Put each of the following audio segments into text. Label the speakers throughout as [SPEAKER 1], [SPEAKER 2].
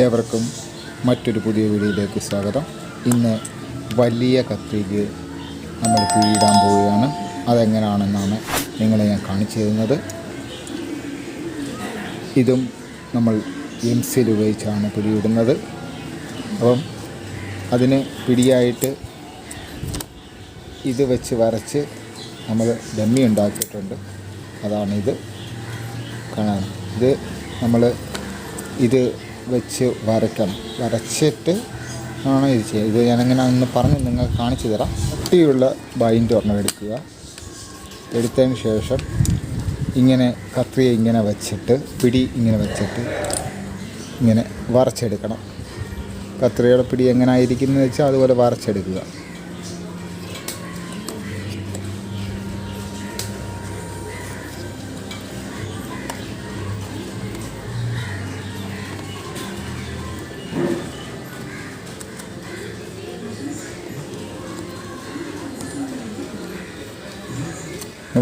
[SPEAKER 1] ഏവർക്കും മറ്റൊരു പുതിയ വീഡിയോയിലേക്ക് സ്വാഗതം. ഇന്ന് വലിയ കത്തിക്ക് നമ്മൾ പിഴിയിടാൻ പോവുകയാണ്. അതെങ്ങനെയാണെന്നാണ് നിങ്ങളെ ഞാൻ കാണിച്ചു തരുന്നത്. ഇതും നമ്മൾ എംസിൽ ഉപയോഗിച്ചാണ് പിടിയിടുന്നത്. അപ്പം അതിന് പിടിയായിട്ട് ഇത് വെച്ച് വരച്ച് നമ്മൾ ഡമ്മി ഉണ്ടാക്കിയിട്ടുണ്ട്. അതാണിത്. കാണാൻ ഇത് നമ്മൾ ഇത് വെച്ച് വരയ്ക്കണം. വരച്ചിട്ട് ആണ് ഇത് ചെയ്യുക. ഇത് ഞാനിങ്ങനെ ഒന്ന് പറഞ്ഞ് നിങ്ങൾ കാണിച്ചു തരാം. കട്ടിയുള്ള ബൈൻഡ് ഒരെണ്ണം എടുക്കുക. എടുത്തതിന് ശേഷം ഇങ്ങനെ കത്രിയ ഇങ്ങനെ വെച്ചിട്ട് പിടി ഇങ്ങനെ വെച്ചിട്ട് ഇങ്ങനെ വരച്ചെടുക്കണം. കത്രിയുടെ പിടി എങ്ങനെ ആയിരിക്കുന്നത് വെച്ചാൽ അതുപോലെ വരച്ചെടുക്കുക.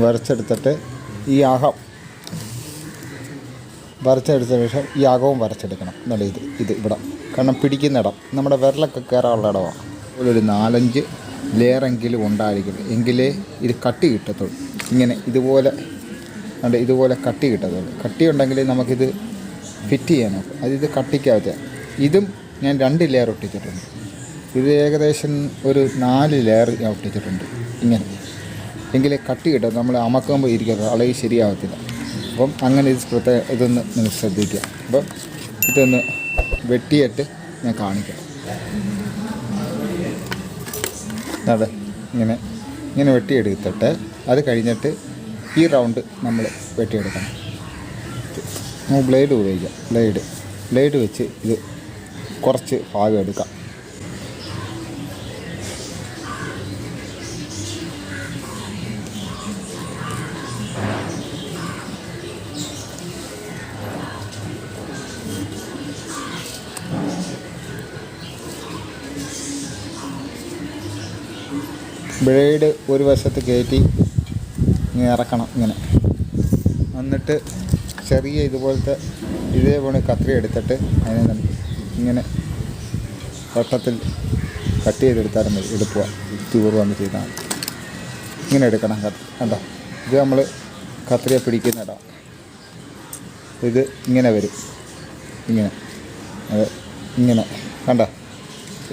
[SPEAKER 1] വരച്ചെടുത്തിട്ട് ഈ അകം വരച്ചെടുത്ത ശേഷം ഈ അകവും വരച്ചെടുക്കണം എന്നുള്ള ഇത് ഇത് ഇവിടെ. കാരണം പിടിക്കുന്ന ഇടം നമ്മുടെ വിരലൊക്കെ കയറാനുള്ള ഇടമാണ് അതുപോലെ ഒരു നാലഞ്ച് ലെയറെങ്കിലും ഉണ്ടായിരിക്കണം എങ്കിലേ ഇത് കട്ടി കിട്ടത്തുള്ളൂ. ഇങ്ങനെ ഇതുപോലെ ഉണ്ട് ഇതുപോലെ കട്ടി കിട്ടത്തുള്ളൂ. കട്ടി ഉണ്ടെങ്കിൽ നമുക്കിത് ഫിറ്റ് ചെയ്യാൻ അത് ഇത് കട്ടിക്കാത്ത ഇതും ഞാൻ രണ്ട് ലെയർ ഒട്ടിച്ചിട്ടുണ്ട്. ഇത് ഏകദേശം ഒരു നാല് ലെയർ ഞാൻ ഒട്ടിച്ചിട്ടുണ്ട്. ഇങ്ങനെ. എങ്കിലേ കട്ടി കിട്ടും. നമ്മൾ അമക്കുമ്പോൾ ഇരിക്കരുത്. അളവ് ശരിയാവത്തില്ല. അപ്പം അങ്ങനെ ഇത് പ്രത്യേക ഇതൊന്ന് നിങ്ങൾ ശ്രദ്ധിക്കുക. അപ്പം ഇതൊന്ന് വെട്ടിയിട്ട് ഞാൻ കാണിക്കാം. അതെ ഇങ്ങനെ ഇങ്ങനെ വെട്ടിയെടുത്തിട്ട് അത് കഴിഞ്ഞിട്ട് ഈ റൗണ്ട് നമ്മൾ വെട്ടിയെടുക്കണം. ബ്ലേഡ് ഉപയോഗിക്കാം. ബ്ലേഡ് ബ്ലേഡ് വെച്ച് ഇത് കുറച്ച് ഭാഗം എടുക്കാം. ബ്ലേഡ് ഒരു വശത്ത് കയറ്റി ഇറക്കണം ഇങ്ങനെ. എന്നിട്ട് ചെറിയ ഇതുപോലത്തെ ഇതേപോലെ കത്രി എടുത്തിട്ട് അതിനെ ഇങ്ങനെ വട്ടത്തിൽ കട്ട് ചെയ്തെടുത്താലും മതി. എടുക്കുക. യുക്തിപൂർവം ചെയ്താൽ മതി. ഇങ്ങനെ എടുക്കണം കത്ത്. കണ്ടോ? ഇത് നമ്മൾ കത്രിയെ പിടിക്കുന്ന ഇടാം ഇത് ഇങ്ങനെ വരും. ഇങ്ങനെ. അത് ഇങ്ങനെ. കണ്ടോ?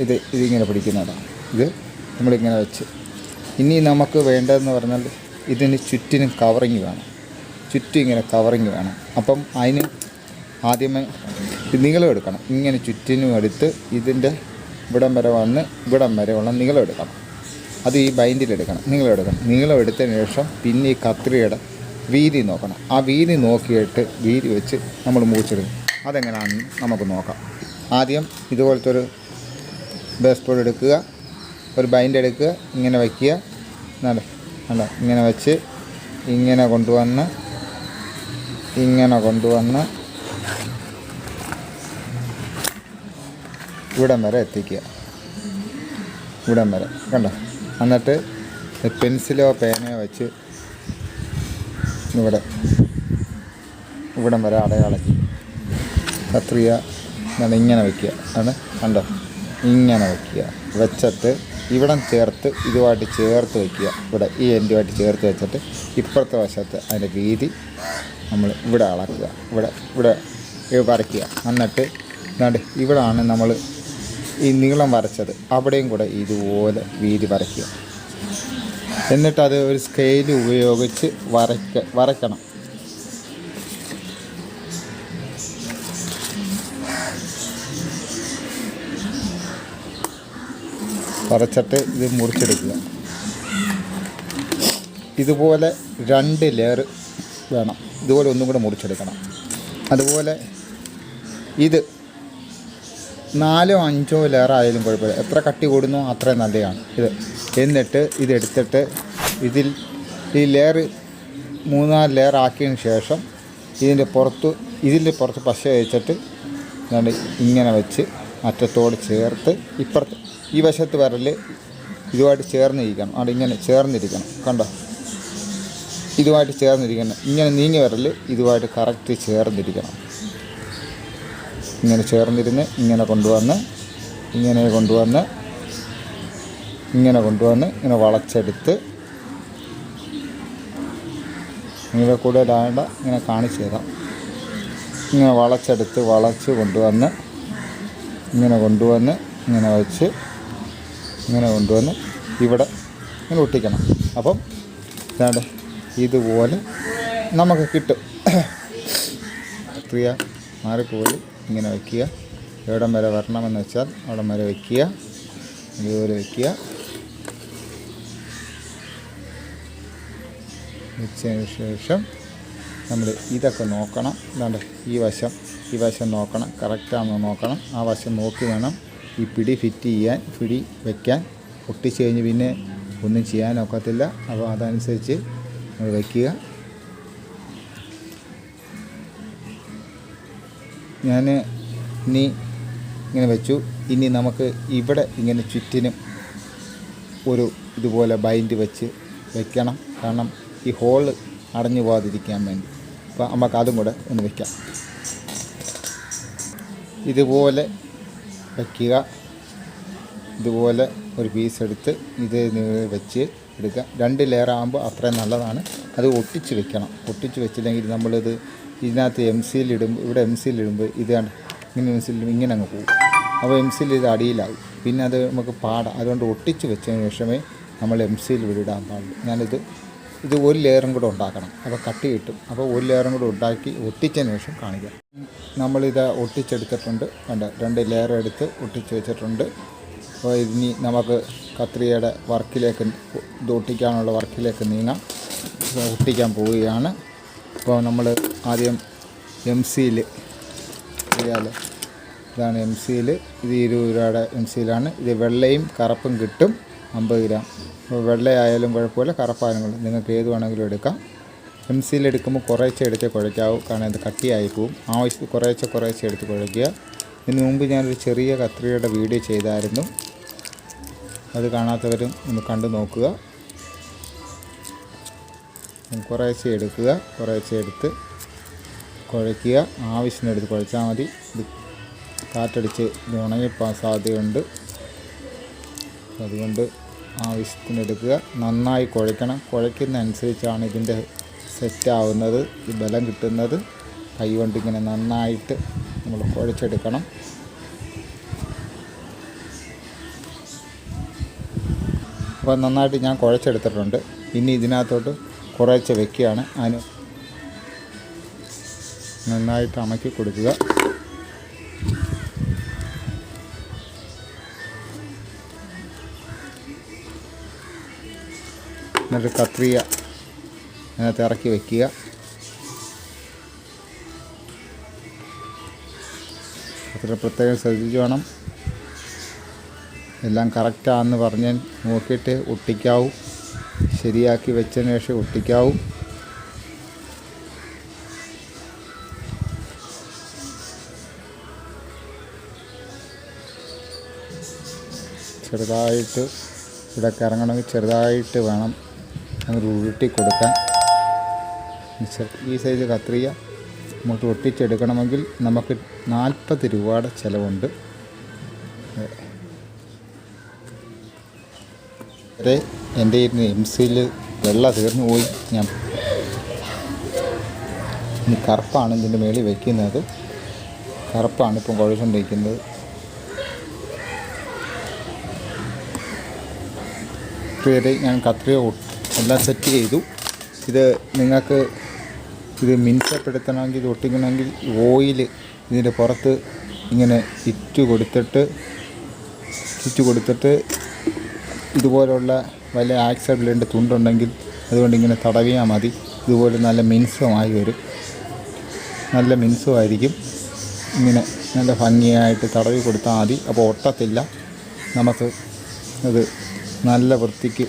[SPEAKER 1] ഇത് ഇതിങ്ങനെ പിടിക്കുന്ന ഇടാം ഇത് നമ്മളിങ്ങനെ വെച്ച് ഇനി നമുക്ക് വേണ്ടതെന്ന് പറഞ്ഞാൽ ഇതിന് ചുറ്റിനും കവറിങ് വേണം. ചുറ്റും ഇങ്ങനെ കവറിങ് വേണം. അപ്പം അതിന് ആദ്യമേ നീളം എടുക്കണം. ഇങ്ങനെ ചുറ്റിനും എടുത്ത് ഇതിന്റെ ഇവിടം വരെ വന്ന് ഇവിടം വരെ ഉള്ള നീളം എടുക്കണം. അത് ഈ ബൈൻഡിലെടുക്കണം നീളം എടുക്കണം. നീളം എടുത്തതിന് ശേഷം പിന്നെ ഈ കത്രിയുടെ വീതി നോക്കണം. ആ വീതി നോക്കിയിട്ട് വീതി വെച്ച് നമ്മൾ മൂച്ചെടുക്കും അതെങ്ങനെയാണെന്ന് നമുക്ക് നോക്കാം. ആദ്യം ഇതുപോലത്തെ ഒരു ബേസ് എടുക്കുക. ഒരു ബൈൻഡ് എടുക്കുക ഇങ്ങനെ വയ്ക്കുക എന്നാണ് അല്ല ഇങ്ങനെ വെച്ച് ഇങ്ങനെ കൊണ്ടുവന്ന് ഇങ്ങനെ കൊണ്ടുവന്ന് ഇവിടം വരെ എത്തിക്കുക. ഇവിടം വരെ കണ്ടോ? എന്നിട്ട് പെൻസിലോ പേനയോ വെച്ച് ഇവിടെ ഇവിടം വരെ അടയാളക്കി കത്രിക ഇങ്ങനെ വയ്ക്കുക ആണ് കണ്ടോ? ഇങ്ങനെ വയ്ക്കുക വെച്ചിട്ട് ഇവിടം ചേർത്ത് ഇതുമായിട്ട് ചേർത്ത് വയ്ക്കുക. ഇവിടെ ഈ എൻഡുമായിട്ട് ചേർത്ത് വെച്ചിട്ട് ഇപ്പുറത്തെ വശത്ത് അതിന്റെ വീതി നമ്മൾ ഇവിടെ അളക്കുക. ഇവിടെ ഇവിടെ വരയ്ക്കുക. എന്നിട്ട് എന്നാണ്ട് ഇവിടാണ് നമ്മൾ ഈ നീളം വരച്ചത്. അവിടെയും കൂടെ ഇതുപോലെ വീതി വരയ്ക്കുക. എന്നിട്ട് അത് ഒരു സ്കെയിൽ ഉപയോഗിച്ച് വരയ്ക്ക വരയ്ക്കണം. വരച്ചിട്ട് ഇത് മുറിച്ചെടുക്കുക. ഇതുപോലെ രണ്ട് ലെയർ വേണം. ഇതുപോലെ ഒന്നും കൂടെ മുറിച്ചെടുക്കണം. അതുപോലെ ഇത് നാലോ അഞ്ചോ ലെയർ ആയാലും കുഴപ്പമില്ല. എത്ര കട്ടി കൂടുന്നോ അത്രയും നല്ലതാണ് ഇത്. എന്നിട്ട് ഇതെടുത്തിട്ട് ഇതിൽ ഈ ലെയർ മൂന്നാൽ ലെയർ ആക്കിയതിന് ശേഷം ഇതിന്റെ പുറത്ത് ഇതിന്റെ പുറത്ത് പശ വെച്ചിട്ട് ഇങ്ങനെ വെച്ച് അറ്റത്തോട് ചേർത്ത് ഇപ്പുറത്ത് ഈ വശത്ത് വരൽ ഇതുമായിട്ട് ചേർന്നിരിക്കണം. അവിടെ ഇങ്ങനെ ചേർന്നിരിക്കണം. കണ്ടോ? ഇതുമായിട്ട് ചേർന്നിരിക്കണം. ഇങ്ങനെ നീങ്ങി വരൽ ഇതുമായിട്ട് കറക്റ്റ് ചേർന്നിരിക്കണം. ഇങ്ങനെ ചേർന്നിരുന്ന് ഇങ്ങനെ കൊണ്ടുവന്ന് ഇങ്ങനെ കൊണ്ടുവന്ന് ഇങ്ങനെ കൊണ്ടുവന്ന് ഇങ്ങനെ വളച്ചെടുത്ത് ഇങ്ങനെ കൂടുതലായണ്ട ഇങ്ങനെ കാണിച്ചു തരാം. ഇങ്ങനെ വളച്ചെടുത്ത് വളച്ച് കൊണ്ടുവന്ന് ഇങ്ങനെ കൊണ്ടുവന്ന് ഇങ്ങനെ വെച്ച് ഇങ്ങനെ കൊണ്ടുവന്ന് ഇവിടെ ഇങ്ങനെ ഒട്ടിക്കണം. അപ്പം ഇതാണ്ട് ഇതുപോലെ നമുക്ക് കിട്ടും. ക്രിയ മാറിപ്പോയി. ഇങ്ങനെ വയ്ക്കുക എവിടം വരെ വരണമെന്ന് വെച്ചാൽ അവിടം വരെ വയ്ക്കുക ഇതുപോലെ വയ്ക്കുക വെച്ചതിന് ശേഷം നമ്മൾ ഇതൊക്കെ നോക്കണം. എന്താണ്ട് ഈ വശം ഈ വശം നോക്കണം കറക്റ്റാണെന്ന് നോക്കണം. ആ വശം നോക്കി വേണം ഈ പിടി ഫിറ്റ് ചെയ്യാൻ പിടി വയ്ക്കാൻ ഒട്ടിച്ച് കഴിഞ്ഞ് പിന്നെ ഒന്നും ചെയ്യാൻ ഒക്കത്തില്ല. അപ്പോൾ അതനുസരിച്ച് നമ്മൾ വയ്ക്കുക ഞാൻ ഇനി ഇങ്ങനെ വെച്ചു. ഇനി നമുക്ക് ഇവിടെ ഇങ്ങനെ ചുറ്റിനും ഒരു ഇതുപോലെ ബൈൻഡ് വെച്ച് വെക്കണം. കാരണം ഈ ഹോൾ അടഞ്ഞു പോകാതിരിക്കാൻ വേണ്ടി. അപ്പോൾ നമുക്ക് അതും കൂടെ ഒന്ന് വെക്കാം. ഇതുപോലെ വയ്ക്കുക ഇതുപോലെ ഒരു പീസ് എടുത്ത് ഇത് വെച്ച് എടുക്കുക. രണ്ട് ലെയർ ആകുമ്പോൾ അത്രയും നല്ലതാണ്. അത് ഒട്ടിച്ച് വെക്കണം. ഒട്ടിച്ച് വെച്ചില്ലെങ്കിൽ നമ്മളിത് ഇതിനകത്ത് എം സിയിൽ ഇടുമ്പോൾ ഇവിടെ എം സിയിൽ ഇടുമ്പോൾ ഇത് ഇങ്ങനെ എം സിയിൽ ഇങ്ങനെ അങ്ങ് പോകും. അപ്പോൾ എം സിയിൽ ഇത് അടിയിലാകും. പിന്നെ അത് നമുക്ക് പാടാം. അതുകൊണ്ട് ഒട്ടിച്ച് വെച്ചതിന് ശേഷമേ നമ്മൾ എം സിയിൽ വിടാൻ പാടുള്ളൂ. ഞാനിത് ഇത് ഒരു ലെയറും കൂടെ ഉണ്ടാക്കണം. അപ്പോൾ കട്ടി കിട്ടും. അപ്പോൾ ഒരു ലെയറും കൂടെ ഉണ്ടാക്കി ഒട്ടിച്ചതിന് ശേഷം കാണിക്കാം. നമ്മളിത് ഒട്ടിച്ചെടുത്തിട്ടുണ്ട്. കണ്ട? രണ്ട് ലെയർ എടുത്ത് ഒട്ടിച്ച് വെച്ചിട്ടുണ്ട്. അപ്പോൾ ഇനി നമുക്ക് കത്രികയുടെ വർക്കിലേക്ക് ഇത് ഒട്ടിക്കാനുള്ള വർക്കിലേക്ക് നീങ്ങാം. ഒട്ടിക്കാൻ പോവുകയാണ്. അപ്പോൾ നമ്മൾ ആദ്യം എം സിയിൽ അറിയാമല്ലോ ഇതാണ് എം സിയിൽ ഇത് ഇരുപത് രൂപയുടെ എം സിയിലാണ്. ഇത് വെള്ളയും കറുപ്പും കിട്ടും. അമ്പത് ഗ്രാം. വെള്ളയായാലും കുഴപ്പമില്ല കറുപ്പായാലും കുഴപ്പമില്ല. നിങ്ങൾക്ക് ഏത് വേണമെങ്കിലും എടുക്കാം. എം സിയിൽ എടുക്കുമ്പോൾ കുറേശ്ശെ എടുത്ത് കുഴയ്ക്കാവും. കാരണം ഇത് കട്ടിയായി പോവും. ആവശ്യം കുറേശ്ശെ കുറേശ്ശെ എടുത്ത് കുഴയ്ക്കുക. ഇതിന് മുമ്പ് ഞാനൊരു ചെറിയ കത്രികയുടെ വീഡിയോ ചെയ്തായിരുന്നു. അത് കാണാത്തവരും ഒന്ന് കണ്ടു നോക്കുക. കുറേശ്ശെ എടുക്കുക കുറേശ്ശെ എടുത്ത് കുഴയ്ക്കുക. ആവശ്യത്തിനെടുത്ത് കുഴച്ചാൽ മതി. ഇത് കാറ്റടിച്ച് ഇത് ഉണങ്ങിപ്പോകാൻ സാധ്യതയുണ്ട് അതുകൊണ്ട് ആവശ്യത്തിനെടുക്കുക. നന്നായി കുഴയ്ക്കണം കുഴയ്ക്കുന്ന അനുസരിച്ചാണ് ഇതിന്റെ സെറ്റാവുന്നത്. ഈ ബലം കിട്ടുന്നത്. കൈ കൊണ്ട് ഇങ്ങനെ നന്നായിട്ട് നമ്മൾ കുഴച്ചെടുക്കണം. അപ്പോൾ നന്നായിട്ട് ഞാൻ കുഴച്ചെടുത്തിട്ടുണ്ട്. ഇനി ഇതിനകത്തോട്ട് കുറേശ്ശെ വെക്കുകയാണ്. അതിന് നന്നായിട്ട് അമക്കി കൊടുക്കുക. എന്നിട്ട് കത്രിക അതിനകത്ത് ഇറക്കി വയ്ക്കുക അത്ര പ്രത്യേകം ശ്രദ്ധിച്ച് വേണം. എല്ലാം കറക്റ്റാണെന്ന് പറഞ്ഞ് നോക്കിയിട്ട് ഒട്ടിക്കാവൂ. ശരിയാക്കി വെച്ചതിന് ശേഷം ഒട്ടിക്കാവൂ. ചെറുതായിട്ട് ഇവിടെ കറങ്ങണമെങ്കിൽ ചെറുതായിട്ട് വേണം. അങ്ങോട്ട് ഉരുട്ടി കൊടുക്കാൻ ഈ സൈസ് കത്രിക നമുക്ക് ഒട്ടിച്ചെടുക്കണമെങ്കിൽ നമുക്ക് നാൽപ്പത് രൂപയുടെ ചിലവുണ്ട്. വരെ എന്റെ ഇരുന്ന് എം സിയിൽ വെള്ള തീർന്നു പോയി. ഞാൻ ഇനി കറുപ്പാണ് ഇതിന്റെ മേളിൽ വയ്ക്കുന്നത് കറുപ്പാണ് ഇപ്പം കുഴച്ചുകൊണ്ടിരിക്കുന്നത്. പേര് ഞാൻ കത്രിക എല്ലാം സെറ്റ് ചെയ്തു. ഇത് നിങ്ങൾക്ക് ഇത് മിനുസപ്പെടുത്തണമെങ്കിൽ ഇത് ഒട്ടിക്കണമെങ്കിൽ ഓയിൽ ഇതിന്റെ പുറത്ത് ഇങ്ങനെ ഇറ്റ് കൊടുത്തിട്ട് സ്റ്റിച്ച് കൊടുത്തിട്ട് ഇതുപോലുള്ള വല്ല ആക്സൈഡിലുണ്ട് തുണ്ടുണ്ടെങ്കിൽ അതുകൊണ്ട് ഇങ്ങനെ തടവിയാൽ മതി. ഇതുപോലെ നല്ല മിനുസമായി വരും. നല്ല മിനുസമായിരിക്കും. ഇങ്ങനെ നല്ല ഭംഗിയായിട്ട് തടവി കൊടുത്താൽ മതി. അപ്പോൾ ഒട്ടത്തില്ല. നമുക്ക് അത് നല്ല വൃത്തിക്ക്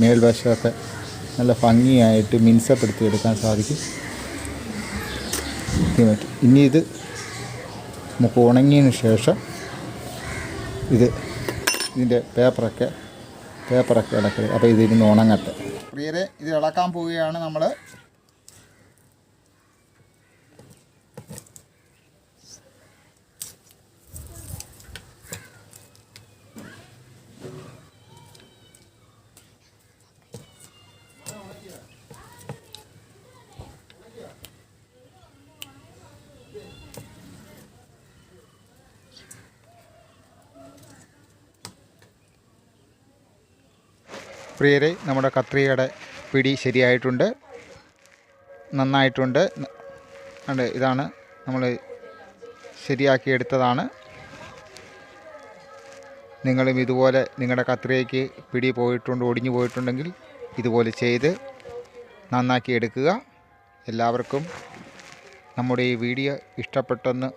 [SPEAKER 1] മേൽവശമൊക്കെ നല്ല ഭംഗിയായിട്ട് മിനുസപ്പെടുത്തി എടുക്കാൻ സാധിക്കും ഇനി ഇത് നമുക്ക് ഉണങ്ങിയതിന് ശേഷം ഇത് ഇതിന്റെ പേപ്പറൊക്കെ പേപ്പറൊക്കെ ഇളക്കരുത് അപ്പോൾ ഇതിരുന്ന് ഉണങ്ങട്ടെ. പ്രിയരെ ഇത് ഇളക്കാൻ പോവുകയാണ് നമ്മൾ പ്രിയരെ നമ്മുടെ കത്രികയുടെ പിടി ശരിയായിട്ടുണ്ട്. നന്നായിട്ടുണ്ട്. ഉണ്ട് ഇതാണ് നമ്മൾ ശരിയാക്കിയെടുത്തതാണ് നിങ്ങളും ഇതുപോലെ നിങ്ങളുടെ കത്രികയ്ക്ക് പിടി പോയിട്ടുണ്ട് ഒടിഞ്ഞു പോയിട്ടുണ്ടെങ്കിൽ ഇതുപോലെ ചെയ്ത് നന്നാക്കി എടുക്കുക. എല്ലാവർക്കും നമ്മുടെ ഈ വീഡിയോ ഇഷ്ടപ്പെട്ടെന്ന്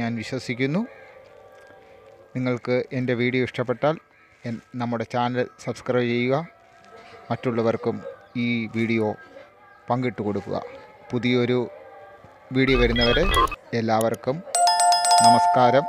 [SPEAKER 1] ഞാൻ വിശ്വസിക്കുന്നു. നിങ്ങൾക്ക് എന്റെ വീഡിയോ ഇഷ്ടപ്പെട്ടാൽ നമ്മുടെ ചാനൽ സബ്സ്ക്രൈബ് ചെയ്യുക. മറ്റുള്ളവർക്കും ഈ വീഡിയോ പങ്കിട്ട് കൊടുക്കുക. പുതിയൊരു വീഡിയോ വരുന്നവരെ എല്ലാവർക്കും നമസ്കാരം.